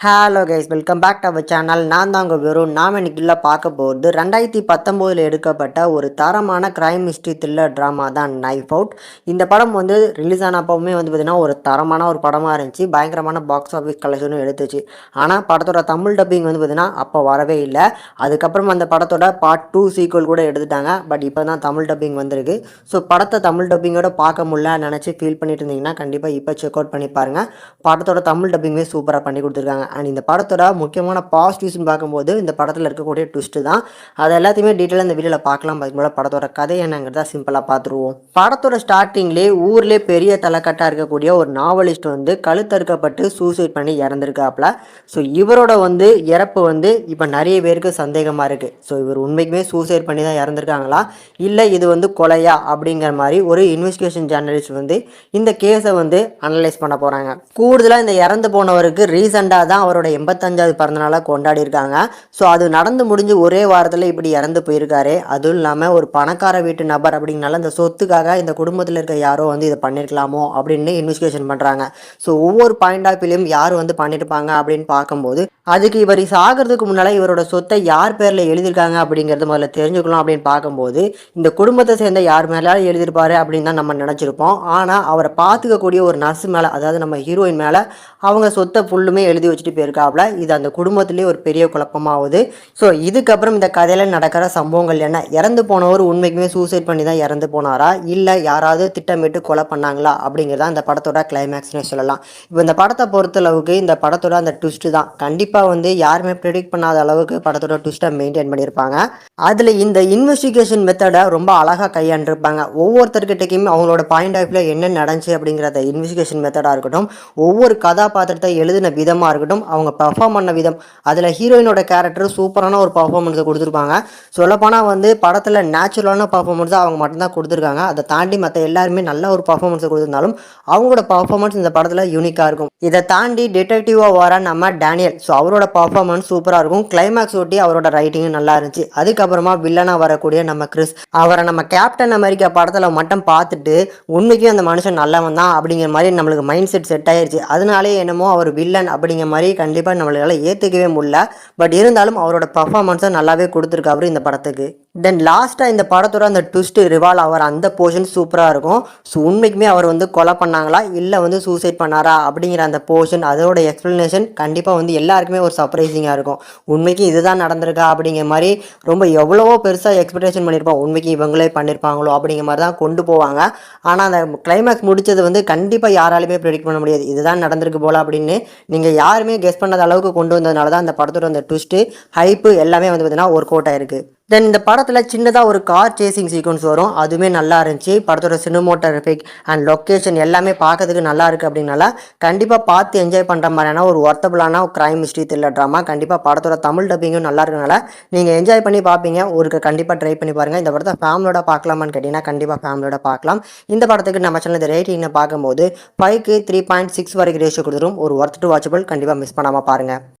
Hello guys welcome back to our channel நான் தான் உங்கள் வெறும். நாம் இன்னைக்குள்ள பார்க்க போகிறது ரெண்டாயிரத்தி பத்தொம்போதில் எடுக்கப்பட்ட ஒரு தரமான கிரைம் ஹிஸ்ட்ரி த்ரில்லர் ட்ராமா தான் நைஃப் அவுட் இந்த படம் வந்து ரிலீஸ் ஆன அப்பவுமே வந்து பார்த்திங்கன்னா ஒரு தரமான ஒரு படமாக இருந்துச்சு. பயங்கரமான பாக்ஸ் ஆஃபீஸ் கலெக்ஷனும் எடுத்துச்சு. ஆனால் படத்தோட தமிழ் டப்பிங் வந்து பார்த்திங்கன்னா அப்போ வரவே இல்லை. அதுக்கப்புறம் அந்த படத்தோட பார்ட் டூ சீக்வல் கூட எடுத்துட்டாங்க. பட் இப்போ தான் தமிழ் டப்பிங் வந்திருக்கு. ஸோ படத்தை தமிழ் டப்பிங்கோட பார்க்க முடியல நினச்சி ஃபீல் பண்ணிட்டு இருந்தீங்கன்னா கண்டிப்பாக இப்போ செக் அவுட் பண்ணி பாருங்கள் படத்தோட தமிழ் டப்பிங்கே சூப்பராக பண்ணி கொடுத்துருக்காங்க. அண்ட் இந்த படத்தோட முக்கியமான பாசிட்டிவ்ஸ்னு பார்க்கும்போது இந்த படத்தில் இருக்கக்கூடிய ட்விஸ்ட்டு தான். அது எல்லாத்தையுமே டீட்டெயிலாக இந்த வீடியோவில் பார்க்கலாம். பார்க்கும்போது படத்தோட கதை என்னங்கிறத சிம்பிளாக பார்த்துருவோம். படத்தோட ஸ்டார்டிங்லேயே ஊர்லேயே பெரிய தலைக்கட்டாக இருக்கக்கூடிய ஒரு நாவலிஸ்ட் வந்து கழுத்தறுக்கப்பட்டு சூசைட் பண்ணி இறந்துருக்காப்புல ஸோ இவரோட வந்து இறப்பு வந்து இப்போ நிறைய பேருக்கு சந்தேகமாக இருக்குது ஸோ இவர் உண்மைக்குமே சூசைட் பண்ணி தான் இறந்துருக்காங்களா? இல்லை இது வந்து கொலையா? அப்படிங்கிற மாதிரி ஒரு இன்வெஸ்டிகேஷன் ஜேர்னலிஸ்ட் வந்து இந்த கேஸை வந்து அனலைஸ் பண்ண போகிறாங்க கூடுதலாக இந்த இறந்து போனவருக்கு ரீசெண்டாக தான் அவரோட எண்பத்தஞ்சாவது பிறந்தநாளாக கொண்டாடி இருக்காங்க ஸோ அது நடந்து முடிஞ்சு ஒரே வாரத்தில் இப்படி இறந்து போயிருக்காரு. அதுவும் இல்லாமல் ஒரு பணக்கார வீட்டு நபர் அப்படின்னால இந்த சொத்துக்காக இந்த குடும்பத்தில் இருக்க யாரோ வந்து இதை பண்ணியிருக்கலாமோ அப்படின்னு இன்வெஸ்டிகேஷன் பண்ணுறாங்க ஸோ ஒவ்வொரு பாயிண்ட் ஆஃப் வியூலையும் யார் வந்து பண்ணியிருப்பாங்க அப்படின்னு பார்க்கும்போது அதுக்கு இவர் சாகிறதுக்கு முன்னால் இவரோட சொத்தை யார் பேரில் எழுதியிருக்காங்க அப்படிங்கிறது முதல்ல தெரிஞ்சுக்கலாம் அப்படின்னு பார்க்கும்போது இந்த குடும்பத்தை சேர்ந்த யார் மேலே எழுதியிருப்பாரு அப்படின்னு தான் நம்ம நினச்சிருப்போம். ஆனால் அவரை பார்த்துக்கக்கூடிய ஒரு நர்ஸ் மேலே அதாவது நம்ம ஹீரோயின் மேலே அவங்க சொத்தை ஃபுல்லுமே எழுதி வச்சுட்டு போயிருக்காப்புல இது அந்த குடும்பத்திலேயே ஒரு பெரிய குழப்பமாகுது. ஸோ இதுக்கப்புறம் இந்த கதையில் நடக்கிற சம்பவங்கள் என்ன? இறந்து போனவர் உண்மைக்குமே சூசைட் பண்ணி தான் இறந்து போனாரா? இல்லை யாராவது திட்டமிட்டு கொலை பண்ணாங்களா? அப்படிங்கிறத அந்த படத்தோட கிளைமேக்ஸ்னே சொல்லலாம். இப்போ இந்த படத்தை பொறுத்தளவுக்கு இந்த படத்தோட அந்த ட்விஸ்ட்டு தான். கண்டிப்பாக வந்து யாருமே ப்ரிடிக்ட் பண்ணாத அளவுக்கு படத்தோட ட்விஸ்ட்டை மெயின்டைன் பண்ணியிருப்பாங்க. அதில் இந்த இன்வெஸ்டிகேஷன் மெத்தடை ரொம்ப அழகாக கையாண்டிருப்பாங்க. ஒவ்வொருத்தர்கிட்டையுமே அவங்களோட பாயிண்ட் ஆஃப் வியூவில் என்ன நடந்துச்சு அப்படிங்கிறத இன்வெஸ்டிகேஷன் மெத்தடாக இருக்கட்டும் ஒவ்வொரு கதாபாத்திரத்தை எழுதின விதமாக இருக்கட்டும் அவங்க பெர்ஃபார்ம் பண்ண விதம். அதில் ஹீரோயினோட கேரக்டர் சூப்பரான ஒரு பர்ஃபார்மன்ஸை கொடுத்துருப்பாங்க. சொல்லப்போனால் வந்து படத்தில் நேச்சுரலான பர்ஃபார்மன்ஸை அவங்க மட்டும்தான் கொடுத்துருக்காங்க. அதை தாண்டி மற்ற எல்லாருமே நல்ல ஒரு பர்ஃபார்மன்ஸை கொடுத்துருந்தாலும் அவங்களோட பர்ஃபார்மன்ஸ் இந்த படத்தில் யூனிக்காக இருக்கும். இதை தாண்டி டிடெக்டிவாக வர நம்ம டேனியல் ஸோ அவரோட பர்ஃபார்மன்ஸ் சூப்பராக இருக்கும். கிளைமேக்ஸ் ஒட்டி அவரோட ரைட்டிங்கும் நல்லா இருந்துச்சு. அதுக்கப்புறமா வில்லனாக வரக்கூடிய நம்ம கிறிஸ் அவரை நம்ம கேப்டன் அமெரிக்கா படத்தில் மட்டும் பார்த்துட்டு உண்மைக்கும் அந்த மனுஷன் நல்லவன் தான் அப்படிங்கிற மாதிரி நம்மளுக்கு மைண்ட் செட் செட் ஆயிருச்சு. அதனாலே என்னமோ அவர் வில்லன் அப்படிங்கிற மாதிரி கண்டிப்பாக நம்மளால் ஏற்றுக்கவே முடியல. பட் இருந்தாலும் அவரோட பர்ஃபார்மன்ஸை நல்லாவே கொடுத்துருக்காரு இந்த படத்துக்கு. தென் லாஸ்ட்டாக இந்த படத்தோட அந்த ட்விஸ்ட் ரிவால்வ் ஆகிற அந்த போர்ஷன் சூப்பராக இருக்கும். ஸோ உண்மைக்குமே அவர் வந்து கொலை பண்ணாங்களா? இல்லை வந்து சூசைட் பண்ணாரா? அப்படிங்கிற அந்த போர்ஷன் அதோட எக்ஸ்ப்ளனேஷன் கண்டிப்பாக வந்து எல்லாருக்குமே ஒரு சர்ப்ரைசிங்காக இருக்கும். உண்மைக்கு இதுதான் நடந்திருக்கா? அப்படிங்கிற மாதிரி ரொம்ப எவ்வளவோ பெருசாக எக்ஸ்பெக்டேஷன் பண்ணியிருப்போம். உண்மைக்கு இவங்களே பண்ணியிருப்பாங்களோ? அப்படிங்கிற மாதிரி தான் கொண்டு போவாங்க. ஆனால் அந்த கிளைமேக்ஸ் முடித்தது வந்து கண்டிப்பாக யாராலுமே ப்ரெடிக்ட் பண்ண முடியாது. இதுதான் நடந்திருக்கு போல அப்படின்னு நீங்கள் யாருமே கெஸ் பண்ணாத அளவுக்கு கொண்டு வந்ததுனால தான் அந்த படத்தோட அந்த ட்விஸ்ட்டு ஹைப்பு எல்லாமே வந்து பார்த்தீங்கன்னா ஒர்க் அவுட் ஆயிருக்கு. தென் இந்த படத்தில் சின்னதாக ஒரு கார் சேசிங் சீக்வன்ஸ் வரும். அதுவுமே நல்லா இருந்துச்சு. படத்தோட சினிமோட்டோகிராஃபிக் அண்ட் லொக்கேஷன் எல்லாமே பார்க்கறதுக்கு நல்லா இருக்குது அப்படின்னால கண்டிப்பாக பார்த்து என்ஜாய் பண்ணுற மாதிரியான ஒரு ஒர்த்தபுளான ஒரு கிரைம் ஹிஸ்ட்ரி த்ரில்லர் ட்ராமா கண்டிப்பாக படத்தோட தமிழ் டப்பிங்கும் நல்லா இருக்கனால நீங்கள் என்ஜாய் பண்ணி பார்ப்பீங்க. ஒரு கண்டிப்பாக ட்ரை பண்ணி பாருங்கள் இந்த படத்தை ஃபேமிலியோட பார்க்கலாமான்னு கேட்டிங்கன்னா கண்டிப்பாக ஃபேமிலியோட பார்க்கலாம். இந்த படத்துக்கு நம்ம சேனல் இந்த ரேட்டிங்கை பார்க்கும்போது ஃபைவ்க்கு த்ரீ பாயிண்ட் சிக்ஸ் வரைக்கும் ரேஷியோ கொடுத்துரும். ஒரு ஒர்த் டு வாட்சபிள் கண்டிப்பாக மிஸ் பண்ணாமல் பாருங்கள்